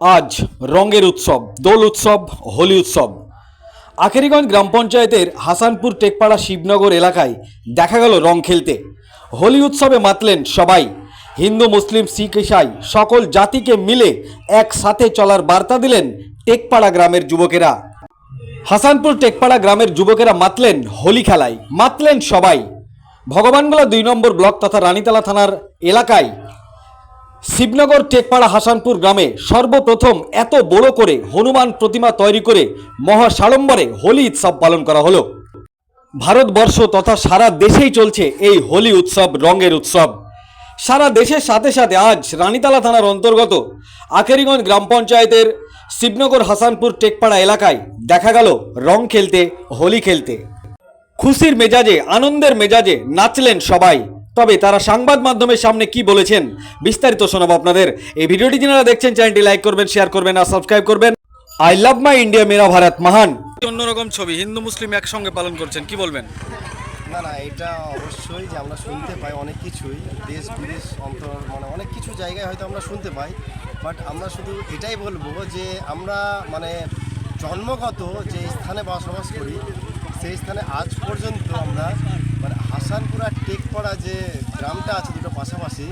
আজ রঙের উৎসব, দোল উৎসব, হোলি উৎসব। আখেরিগঞ্জ গ্রাম পঞ্চায়েতের হাসানপুর টেকপাড়া শিবনগর এলাকায় দেখা গেল রং খেলতে। হোলি উৎসবে মাতলেন সবাই। হিন্দু, মুসলিম, শিখ, ইসাই সকল জাতিকে মিলে একসাথে চলার বার্তা দিলেন টেকপাড়া গ্রামের যুবকেরা। হাসানপুর টেকপাড়া গ্রামের যুবকেরা মাতলেন হোলি খেলায়, মাতলেন সবাই। ভগবানগোলা দুই নম্বর ব্লক তথা রানীতলা থানার এলাকায় শিবনগর টেকপাড়া হাসানপুর গ্রামে সর্বপ্রথম এত বড় করে হনুমান প্রতিমা তৈরি করে মহা সাড়ম্বরে হোলি উৎসব পালন করা হলো। ভারতবর্ষ তথা সারা দেশেই চলছে এই হোলি উৎসব, রঙের উৎসব। সারা দেশের সাথে সাথে আজ রানীতলা থানার অন্তর্গত আখেরিগঞ্জ গ্রাম পঞ্চায়েতের শিবনগর হাসানপুর টেকপাড়া এলাকায় দেখা গেল রং খেলতে, হোলি খেলতে। খুশির মেজাজে, আনন্দের মেজাজে নাচলেন সবাই। তবে তারা সংবাদ মাধ্যমের সামনে কি বলেছেন বিস্তারিত শোনাবো আপনাদের। এই ভিডিওটি যারা দেখছেন চ্যানেলটি লাইক করবেন শেয়ার করবেন আর সাবস্ক্রাইব করবেন। আই লাভ মাই ইন্ডিয়া মেরা ভারত মহান। অন্যরকম ছবি হিন্দু মুসলিম একসঙ্গে পালন করছেন কি বলবেন? না না এটা অবশ্যই যে আমরা শুনতে পাই অনেক কিছুই দেশ বিদেশ অন্তর মানে অনেক কিছু জায়গায় হয়তো আমরা শুনতে পাই বাট আমরা শুধু এটাই বলব যে আমরা মানে জন্মগত যে স্থানে বসবাস করি সেই স্থানে আজ পর্যন্ত আমরা হাসানপুরা টেকপাড়া যে গ্রামটা আছে দুটো পাশাপাশি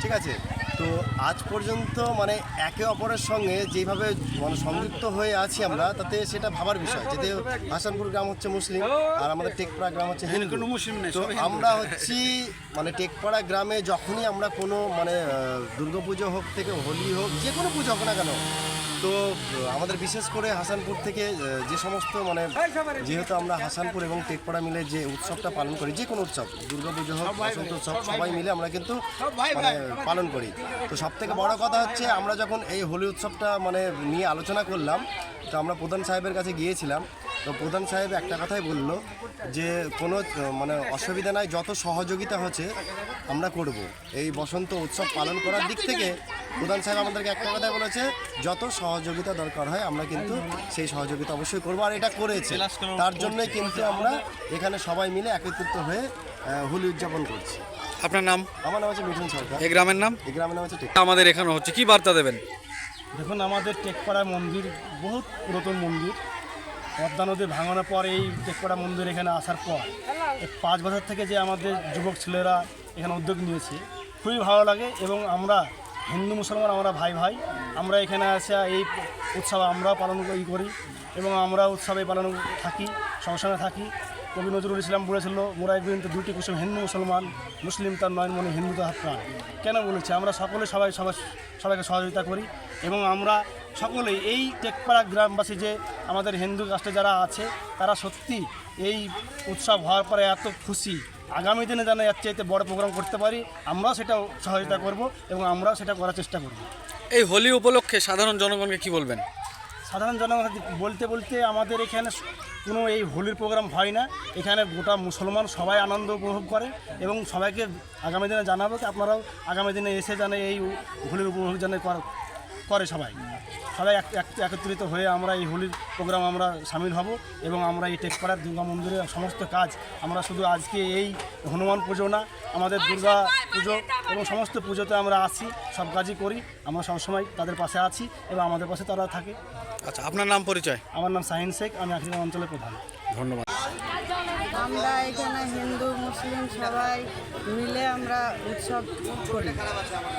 ঠিক আছে? তো আজ পর্যন্ত মানে একে অপরের সঙ্গে যেভাবে মানে সংযুক্ত হয়ে আছি আমরা তাতে সেটা ভাবার বিষয় যেতে হাসানপুর গ্রাম হচ্ছে মুসলিম আর আমাদের টেকপাড়া গ্রাম হচ্ছে হিন্দু। তো আমরা হচ্ছি মানে টেকপাড়া গ্রামে যখনই আমরা কোনো মানে দুর্গাপুজো হোক থেকে হোলি হোক যে কোনো পুজো হোক না কেন তো আমাদের বিশেষ করে হাসানপুর থেকে যে সমস্ত মানে যেহেতু আমরা হাসানপুর এবং টেকপাড়া মিলে যে উৎসবটা পালন করি যে কোনো উৎসব দুর্গাপুজো হোক বসন্ত উৎসব সবাই মিলে আমরা কিন্তু মানে পালন করি। তো সব থেকে বড় কথা হচ্ছে আমরা যখন এই হোলি উৎসবটা মানে নিয়ে আলোচনা করলাম তো আমরা প্রধান সাহেবের কাছে গিয়েছিলাম। তো প্রধান সাহেব একটা কথাই বলল যে কোনো মানে অসুবিধা নাই যত সহযোগিতা হচ্ছে আমরা করব। এই বসন্ত উৎসব পালন করার দিক থেকে প্রধান সাহেব আমাদেরকে একটা কথাই বলেছে যত সহযোগিতা দরকার হয় আমরা কিন্তু সেই সহযোগিতা অবশ্যই করব। আর এটা করেছে। তার জন্যই কিন্তু আমরা এখানে সবাই মিলে একত্রিত হয়ে হোলি উদযাপন করছি। আপনার নাম? আমার নাম হচ্ছে মিঠুন সরকার। এই গ্রামের নাম? এই গ্রামের নাম হচ্ছে আমাদের এখানে হচ্ছে কি বার্তা দেবেন? দেখুন আমাদের টেকপাড়া মন্দির বহুত পুরাতন মন্দির। পদ্মা নদী ভাঙানোর পর এই টেকপাড়া মন্দির এখানে আসার পর পাঁচ বছর থেকে যে আমাদের যুবক ছেলেরা এখানে উদ্যোগ নিয়েছে, খুবই ভালো লাগে এবং আমরা হিন্দু, মুসলমান, আমরা ভাই ভাই, আমরা এখানে আসে এই উৎসব আমরা পালন করি এবং আমরা উৎসবে পালন থাকি, সংসারে থাকি। কবি নজরুল ইসলাম বলেছিল, মোরাই বিনতে দুটি কুসুম হিন্দু, মুসলমান, মুসলিম তার নয়ন মনে হিন্দু তাহার প্রাণ। কেন বলেছে? আমরা সকলে সবাই সবাই সবাইকে সহযোগিতা করি এবং আমরা সকলেই এই টেকপাড়া গ্রামবাসী যে আমাদের হিন্দু কাস্টে যারা আছে, তারা সত্যি এই উৎসব হওয়ার পরে এত খুশি। আগামী দিনে যেন এর চাইতে বড় প্রোগ্রাম করতে পারি, আমরাও সেটা সহযোগিতা করব এবং আমরাও সেটা করার চেষ্টা করব। এই হোলি উপলক্ষে সাধারণ জনগণকে কি বলবেন? সাধারণ জনগণ বলতে বলতে আমাদের এখানে কোনো এই হোলির প্রোগ্রাম হয় না। এখানে গোটা মুসলমান সবাই আনন্দ উপভোগ করে এবং সবাইকে আগামী দিনে জানাব আপনারাও আগামী দিনে এসে জানে এই হোলির উপভোগ জানে কর- সবাই। সবাই এক- এক- একত্রিত হয়ে আমরা এই হোলির প্রোগ্রাম আমরা সামিল হব এবং আমরা এই টেকপাড়ার দুর্গা মন্দিরের সমস্ত কাজ আমরা শুধু আজকে এই হনুমান পুজো না আমাদের দুর্গা পুজো এবং সমস্ত পুজোতে আমরা আসি সব কাজই করি। আমরা সবসময় তাদের পাশে আছি এবং আমাদের পাশে তারা থাকে। আচ্ছা আপনার নাম পরিচয়? আমার নাম শাহিন শেখ আমি আখিরা অঞ্চলের প্রধান। ধন্যবাদ। আমরা এখানে হিন্দু মুসলিম সবাই মিলে আমরা উৎসব করি।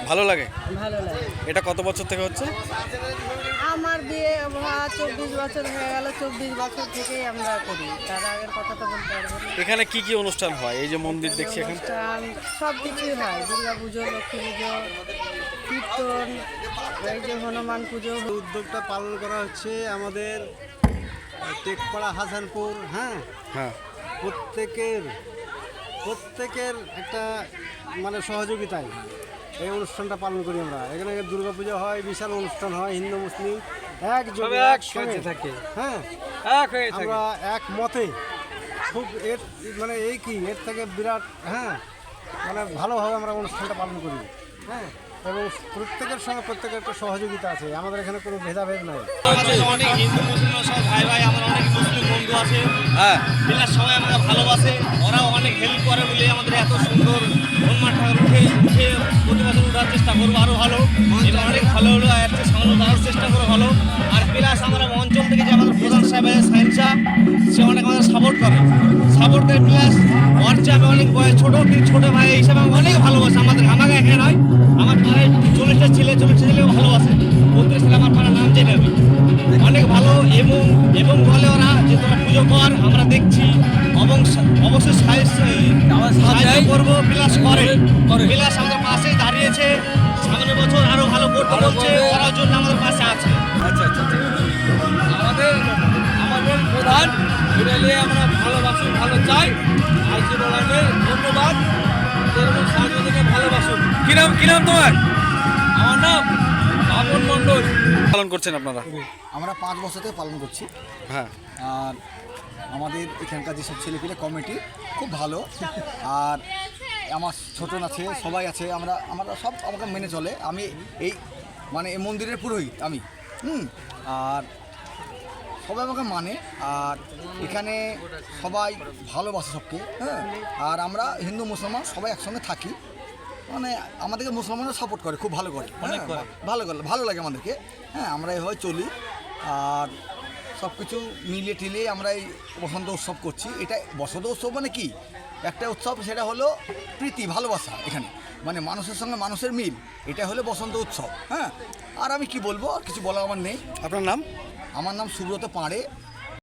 ভালো লাগে? ভালো লাগে। এটা কত বছর থেকে হচ্ছে? আমার বিয়ে চব্বিশ বছর হয়ে গেল চব্বিশ বছর থেকেই আমরা করি। তার আগের কথা তো বলতে পারব না। এখানে কি কি অনুষ্ঠান হয়? এই যে মন্দির দেখছি এখানে। অনুষ্ঠান সব কিছুই হয়। দুর্গা পুজো লক্ষ্মী পুজো কীর্তন এই যে হনুমান পুজো। উদ্যোগটা পালন করা হচ্ছে আমাদের টেকপাড়া হাসানপুর হ্যাঁ? হ্যাঁ। প্রত্যেকের প্রত্যেকের একটা মানে সহযোগিতায় এই অনুষ্ঠানটা পালন করি আমরা। এখানে দুর্গাপূজা হয় বিশাল অনুষ্ঠান হয় হিন্দু মুসলিম একযোগে একসঙ্গে। থাকে। হ্যাঁ? আমরা এক মতে খুব এর মানে এই কি এর থেকে বিরাট হ্যাঁ? মানে ভালোভাবে আমরা অনুষ্ঠানটা পালন করি। হ্যাঁ? এবং প্রত্যেকের সঙ্গে প্রত্যেকের একটা সহযোগিতা আছে। আমাদের এখানে কোনো ভেদাভেদ নাই। অনেক হিন্দু মুসলিম সব ভাই ভাই আমার অনেক মুসলিম বন্ধু আছে। হ্যাঁ। সবাই আমরা ভালোবাসে। ওরাও অনেক হেল্প করে বলে আমাদের এত সুন্দর হনুমান ঠাকুর উঠে উঠে প্রতি বছর উঠার চেষ্টা করব আরও ভালো। এটা অনেক ভালো হলো আর সামনে যাওয়ার চেষ্টা করো ভালো। আর প্লাস আমরা অঞ্চল থেকে যে আমাদের প্রধান সাহেব সায়েন্সা সে অনেক আমাদের সাপোর্ট করে। সাপোর্ট করে প্লাস ওর আমি অনেক বয়স ছোটো ছোটো ভাই হিসাবে অনেক ভালোবাসে। আমাদের আমাকে এখানে নয়। আমার পাড়ায় চল্লিশটা ছেলে চল্লিশটা ছেলেও ভালোবাসে বলতে ছেলে আমার পাড়ার নাম জেনে আমি অনেক ভালো এবং এবং বলে ওরা যে তোরা পুজো কর আমরা দেখছি। এবং অবশ্যই সাহায্য করব প্লাস করে। প্লাস আমাদের পাশে দাঁড়িয়েছে। সামনের বছর আরও ভালো করতে হচ্ছে করার জন্য আমাদের পাশে আছে। আচ্ছা আচ্ছা আমাদের আমাদের প্রধান এটা নিয়ে আমরা ভালোবাসুন ভালো চাই। আর কি বলার নেই ধন্যবাদ। নাম? কি নাম তোমার? আমার নাম বাবন মণ্ডল। পালন করছেন আপনারা? আমরা পাঁচ বছর থেকে পালন করছি। হ্যাঁ। আর আমাদের এখানকার যেসব ছেলেপিলে কমিটি খুব ভালো। আর আমার ছোটন আছে সবাই আছে আমরা আমরা সব আমাকে মেনে চলে। আমি এই মানে এই মন্দিরের পুরোহিত আমি। হুম? আর সবাই আমাকে মানে। আর এখানে সবাই ভালোবাসে সবকে হ্যাঁ? আর আমরা হিন্দু মুসলমান সবাই একসঙ্গে থাকি। মানে আমাদেরকে মুসলমানরা সাপোর্ট করে খুব ভালো করে। হ্যাঁ, ভালো করে ভালো লাগে আমাদেরকে। হ্যাঁ আমরা এভাবে চলি। আর সব কিছু মিলিয়ে টিলিয়ে আমরা এই বসন্ত উৎসব করছি। এটা বসন্ত উৎসব মানে কি? একটা উৎসব সেটা হলো প্রীতি ভালোবাসা এখানে। মানে মানুষের সঙ্গে মানুষের মিল এটা হলো বসন্ত উৎসব। হ্যাঁ আর আমি কি বলব? আর কিছু বলা আমার নেই। আপনার নাম? আমার নাম সুব্রত পাঁড়ে।